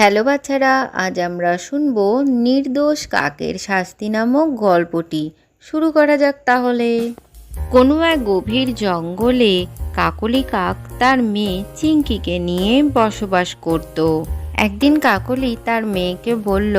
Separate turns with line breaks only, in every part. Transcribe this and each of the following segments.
Hello বাচ্চারা, আজ আমরা শুনব নির্দোষ কাকের শাস্তি নামক গল্পটি। শুরু করা যাক তাহলে। কোনো এক গভীর জঙ্গলে কাকলি কাক তার মেয়ে চিঙ্কিকে নিয়ে বসবাস করত। একদিন কাকলি তার মেয়েকে বলল,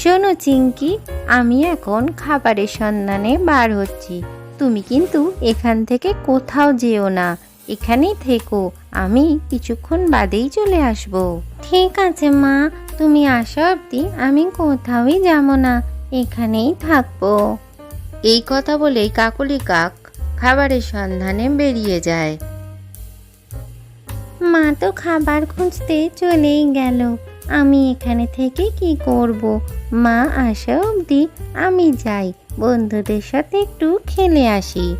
শোনো চিঙ্কি আমি এখন খাবারের সন্ধানে বার হচ্ছি। তুমি কিন্তু এখান থেকে কোথাও যেও না, এখানেই থেকো। আমি কিছুক্ষণ বাদেই চলে আসব। ঠিক আছে, মা। তুমি আসা অবধি আমি কোথাওই যাব না। এখানেই থাকব। এই কথা বলেই কাকলি কাক খাবারের সন্ধানে বেরিয়ে যায়। মা তো খাবার খুঁজতে চলেই গেল। আমি এখানে থেকে কি করব? মা আসা অবধি আমি যাই। বন্ধুদের সাথে একটু খেলে আসি।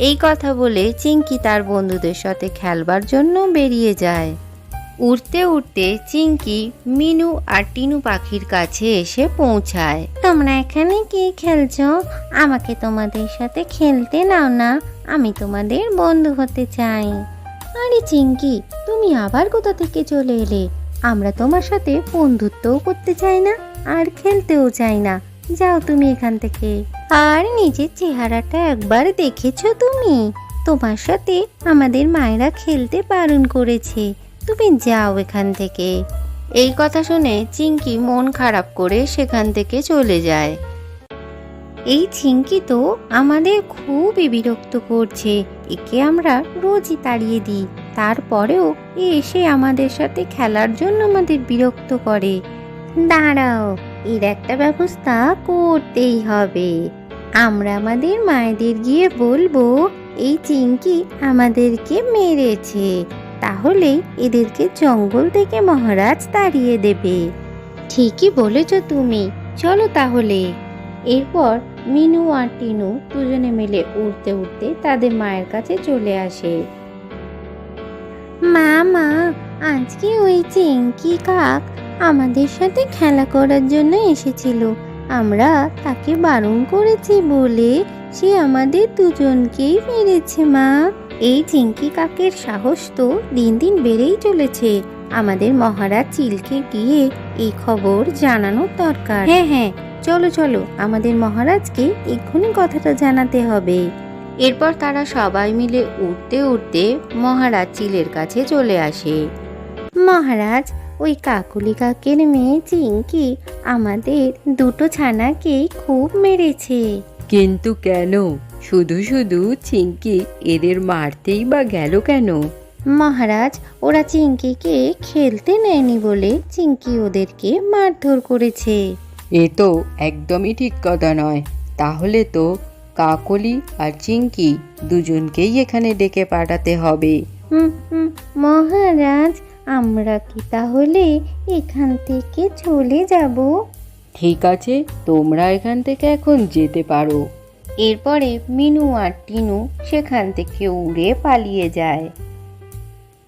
এই কথা বলে চিঙ্কি তার বন্ধুদের সাথে খেলবার জন্য বেরিয়ে যায়। উড়তে উড়তে চিঙ্কি মিনু আর টিনু পাখির কাছে এসে পৌঁছায়। তোমরা এখানে কি খেলছো? আমাকে তোমাদের সাথে খেলতে নাও না। আমি তোমাদের বন্ধু হতে চাই। আরে চিঙ্কি তুমি আবার কোথা থেকে চলে এলে? আমরা তোমার সাথে বন্ধুত্বও করতে চাই না আর খেলতেও চাই না। যাও তুমি এখান থেকে। আর নিজের চেহারাটা একবার দেখেছ তুমি? তোমার সাথে আমাদের মায়েরা খেলতে বারণ করেছে। তুমি যাও এখান থেকে। এই কথা শুনে চিঙ্কি মন খারাপ করে সেখান থেকে চলে যায়। এই চিঙ্কি তো আমাদের খুবই বিরক্ত করছে। একে আমরা রোজই তাড়িয়ে দিই। তারপরেও এ এসে আমাদের সাথে খেলার জন্য আমাদের বিরক্ত করে। দাঁড়াও, এর একটা ব্যবস্থা করতেই হবে। আমরা আমাদের মায়েদের গিয়ে বলব, এই চিংকি আমাদেরকে মেরেছে। তাহলেই এদেরকে জঙ্গল থেকে মহারাজ তাড়িয়ে দেবে। ঠিকই বলেছ তুমি। চলো তাহলে। এরপর মিনু আর টিনু দুজনে মিলে উড়তে উড়তে তাদের মায়ের কাছে চলে আসে। মা মা, আজকে ওই চিঙ্কি কাক আমাদের সাথে খেলা করার জন্য এসেছিল। আমরা তাকে বারণ করেছি বলে সে আমাদের দুজনকেই মেরেছে, মা। এই চিঙ্কি কাকের সাহস তো দিন দিন বেড়েই চলেছে। আমাদের মহারাজ চিলকে গিয়ে এই খবর জানানোর দরকার। হ্যাঁ হ্যাঁ চলো চলো, আমাদের মহারাজকে এক্ষুনি কথাটা জানাতে হবে। এরপর তারা সবাই মিলে উঠতে উঠতে মহারাজ চিলের কাছে চলে আসে। মহারাজ ওই কাকুলি কাকের মেয়ে চিঙ্কি আমাদের দুটো ছানাকেই খুব মেরেছে।
কিন্তু কেন? শুধু শুধু চিঙ্কি এদের মারতেই বা গেল কেন?
মহারাজ ওরা চিঙ্কিকে খেলতে নেয়নি বলে চিঙ্কি ওদেরকে মারধর করেছে।
এ তো একদমই ঠিক কথা নয়। তাহলে তো কাকলি আর চিঙ্কি দুজনকেই এখানে ডেকে পাঠাতে হবে।
মহারাজ আমরা কি তাহলে এখান থেকে চলে যাব?
ঠিক আছে তোমরা এখান থেকে এখন যেতে পারো।
এরপরে মিনু আর টিনু সেখান থেকে উড়ে পালিয়ে যায়।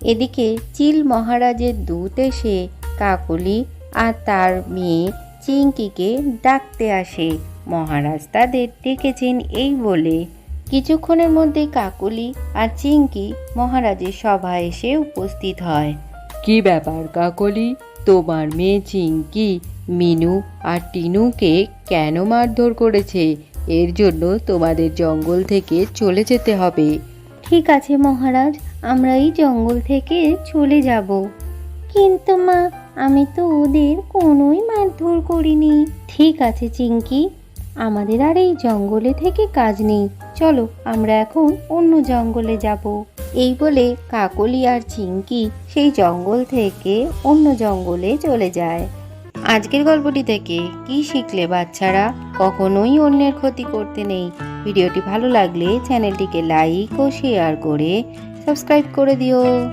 এদিকে চিল মহারাজের দূত এসে কাকলি আর তার মেয়ে চিঙ্কিকে ডাকতে আসে। মহারাজ তাদের ডেকেছেন এই বলে। কিছুক্ষণের মধ্যে কাকলি আর চিঙ্কি মহারাজের সভায় এসে উপস্থিত হয়।
কি ব্যাপার কাকলি? তোমার মেয়ে চিঙ্কি, মিনু আর টিনুকে কেন মারধর করেছে? এর জন্য তোমাদের জঙ্গল থেকে চলে যেতে হবে।
ঠিক আছে মহারাজ আমরা এই জঙ্গল থেকে চলে যাব। কিন্তু মা, আমি তো ওদের কোনোই মারধর করিনি। ঠিক আছে চিঙ্কি, আমাদের আর এই জঙ্গলে থেকে কাজ নেই। চলো, আমরা এখন অন্য জঙ্গলে যাব। এই বলে কাকলি আর চিঙ্কি সেই জঙ্গল থেকে অন্য জঙ্গলে চলে যায়। আজকের গল্পটি থেকে কি শিখলে বাচ্চারা? কখনোই অন্যের ক্ষতি করতে নেই। ভিডিওটি ভালো লাগলে চ্যানেলটিকে লাইক ও শেয়ার করে সাবস্ক্রাইব করে দিও।